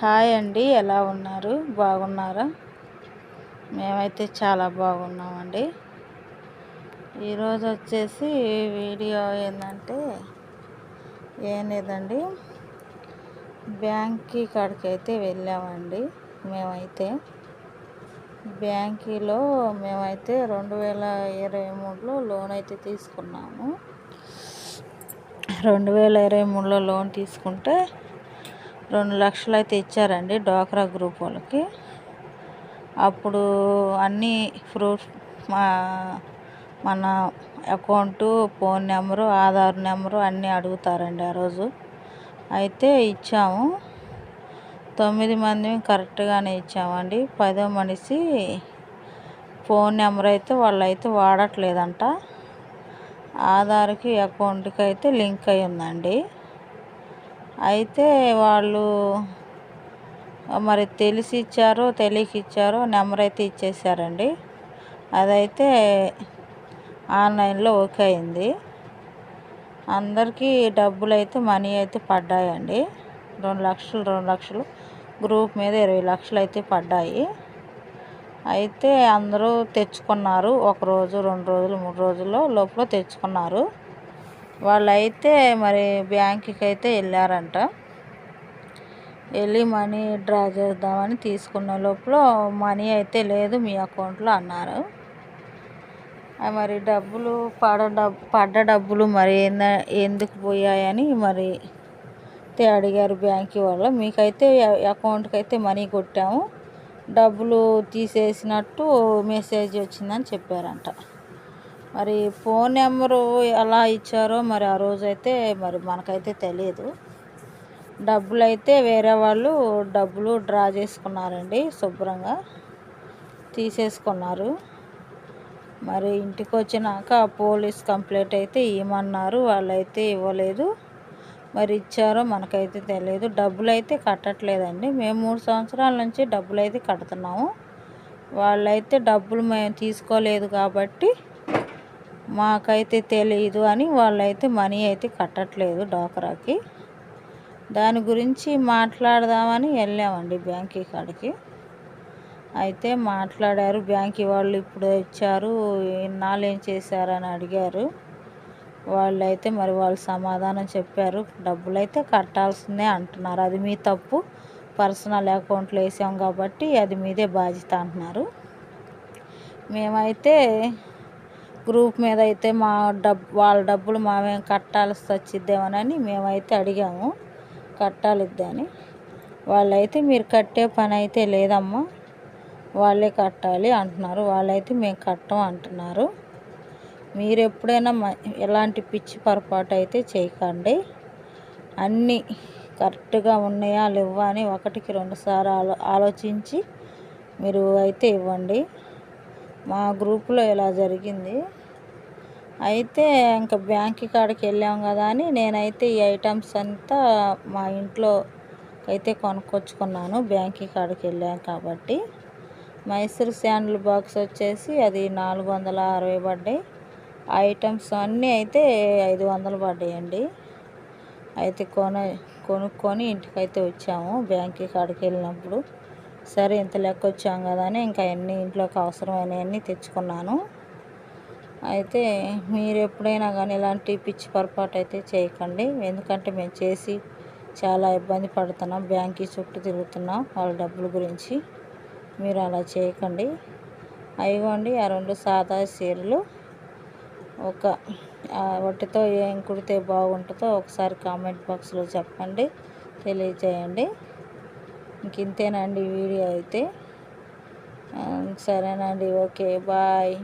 Hi అండి ఎలా ఉన్నారు? బాగున్నారా? మేమైతే చాలా బాగున్నామండి. ఈరోజు వచ్చేసి వీడియో ఏంటంటే ఏం లేదండి. బ్యాంక్కి కాడికి అయితే వెళ్ళామండి మేమైతే. బ్యాంకీలో మేమైతే రెండు వేల ఇరవై మూడులో లోన్ అయితే తీసుకున్నాము. రెండు వేల ఇరవై మూడులో లోన్ తీసుకుంటే రెండు లక్షలు అయితే ఇచ్చారండి డ్వాక్రా గ్రూప్ వాళ్ళకి. అప్పుడు అన్నీ ప్రూఫ్ మా మన account phone number Aadhaar number అన్నీ అడుగుతారండి ఆ రోజు. అయితే ఇచ్చాము. తొమ్మిది మంది కరెక్ట్గానే ఇచ్చామండి. పదో మనిషి ఫోన్ నెంబర్ అయితే వాళ్ళైతే వాడట్లేదంట. ఆధార్కి అకౌంట్కి అయితే లింక్ అయి ఉందండి అయితే వాళ్ళు మరి తెలిసి ఇచ్చారో తెలియక ఇచ్చారో నెంబర్ అయితే ఇచ్చేసారండి. అదైతే ఆన్లైన్లో ఓకే అయింది. అందరికీ డబ్బులు అయితే మనీ అయితే పడ్డాయండి. రెండు లక్షలు రెండు లక్షలు. గ్రూప్ మీద ఇరవై లక్షలు అయితే పడ్డాయి. అయితే అందరూ తెచ్చుకున్నారు. ఒక రోజు రెండు రోజులు మూడు రోజుల్లో లోపల తెచ్చుకున్నారు. వాళ్ళైతే మరి బ్యాంక్కి అయితే వెళ్ళారంట వెళ్ళి మనీ డ్రా చేద్దామని తీసుకున్న లోపల మనీ అయితే లేదు మీ అకౌంట్లో అన్నారు. మరి డబ్బులు పడ డబ్బు పడ్డ డబ్బులు మరి ఎందుకు పోయాయని మరి అడిగారు బ్యాంక్ వాళ్ళు. మీకైతే అకౌంట్కి అయితే మనీ కొట్టాము. డబ్బులు తీసేసినట్టు మెసేజ్ వచ్చిందని చెప్పారంట. మరి ఫోన్ నెంబరు ఎలా ఇచ్చారో మరి ఆ రోజైతే మరి మనకైతే తెలియదు డబ్బులు అయితే వేరే వాళ్ళు డబ్బులు డ్రా చేసుకున్నారండి శుభ్రంగా తీసేసుకున్నారు. మరి ఇంటికి వచ్చినాక పోలీస్ కంప్లైంట్ అయితే ఇవ్వమన్నారు వాళ్ళైతే ఇవ్వలేదు. మరి ఇచ్చారో మనకైతే తెలియదు డబ్బులు అయితే కట్టట్లేదండి. మేము మూడు సంవత్సరాల నుంచి డబ్బులు అయితే కడుతున్నాము. వాళ్ళైతే డబ్బులు మేము తీసుకోలేదు కాబట్టి మాకైతే తెలియదు అని వాళ్ళైతే మనీ అయితే కట్టట్లేదు డోకరాకి. దాని గురించి మాట్లాడదామని వెళ్ళామండి బ్యాంకీ కాడికి. అయితే మాట్లాడారు బ్యాంకీ వాళ్ళు ఇప్పుడు ఇచ్చారు నాళ్ళేం చేశారని అడిగారు. వాళ్ళైతే మరి వాళ్ళు సమాధానం చెప్పారు డబ్బులు అయితే కట్టాల్సిందే అంటున్నారు అది మీ తప్పు పర్సనల్ అకౌంట్లో వేసాం కాబట్టి అది మీదే బాధ్యత అంటున్నారు. మేమైతే గ్రూప్ మీద అయితే మా డబ్ వాళ్ళ డబ్బులు మామేం కట్టాల్సి వచ్చిద్దేమోనని మేమైతే అడిగాము. కట్టాలిద్దని. వాళ్ళైతే మీరు కట్టే పని అయితే లేదమ్మా. వాళ్ళే కట్టాలి అంటున్నారు. వాళ్ళైతే మేము కట్టం అంటున్నారు. మీరు ఎప్పుడైనా ఎలాంటి పిచ్చి పొరపాటు అయితే చేయకండి. అన్నీ కరెక్ట్గా ఉన్నాయా లేవా అని ఒకటికి రెండుసార్లు ఆలో ఆలోచించి మీరు అయితే ఇవ్వండి. మా గ్రూప్లో ఇలా జరిగింది. అయితే ఇంకా బ్యాంక్ కాడికి వెళ్ళాం కదా అని నేనైతే ఈ ఐటమ్స్ అంతా మా ఇంట్లో అయితే కొనుక్కొచ్చుకున్నాను. బ్యాంక్ కాడికి వెళ్ళాం కాబట్టి. మైసూర్ శాండిల్ బాక్స్ వచ్చేసి అది నాలుగు వందల అరవై పడ్డాయి. ఐటమ్స్ అన్నీ అయితే ఐదు వందలు పడ్డాయండి. అయితే కొన కొనుక్కొని ఇంటికైతే వచ్చాము బ్యాంక్ కాడికి వెళ్ళినప్పుడు. సరే ఇంత లెక్క వచ్చాం కదా అని ఇంకా అన్ని ఇంట్లోకి అవసరమైనవన్నీ తెచ్చుకున్నాను. అయితే మీరు ఎప్పుడైనా కానీ ఇలాంటి పిచ్చి పొరపాటు అయితే చేయకండి. ఎందుకంటే మేము చేసి చాలా ఇబ్బంది పడుతున్నాం. బ్యాంక్కి చుట్టూ తిరుగుతున్నాం వాళ్ళ డబ్బుల గురించి. మీరు అలా చేయకండి. అయిగోండి ఆ రెండు సాదా చీరలు ఒక వాటితో ఏం కుడితే బాగుంటుందో ఒకసారి కామెంట్ బాక్స్లో చెప్పండి తెలియజేయండి. ఇంతేనండి వీడియో అయితే. సరేనండి ఓకే బాయ్.